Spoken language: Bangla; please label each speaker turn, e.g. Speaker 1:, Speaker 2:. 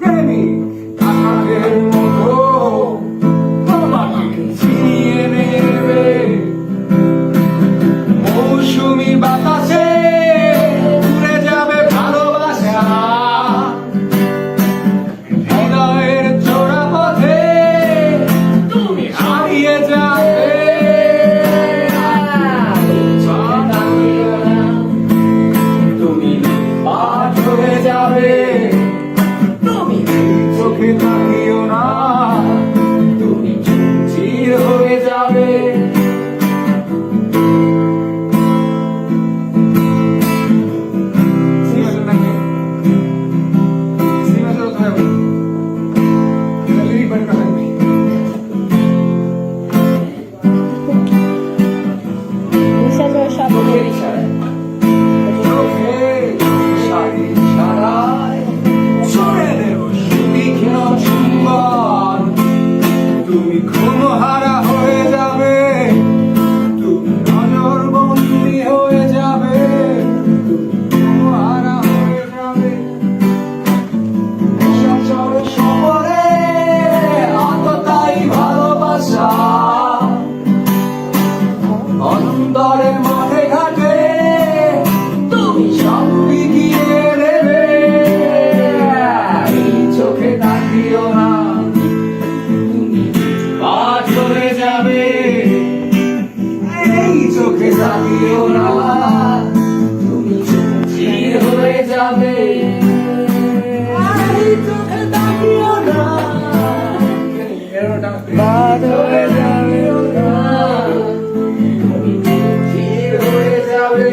Speaker 1: Jeremy, Voglio ricevere. চোখে তাকিও না। তুমি চুপি হয়ে যাবে। চোখে তাকিও হয়ে যাবে তুমি হয়ে যাবে।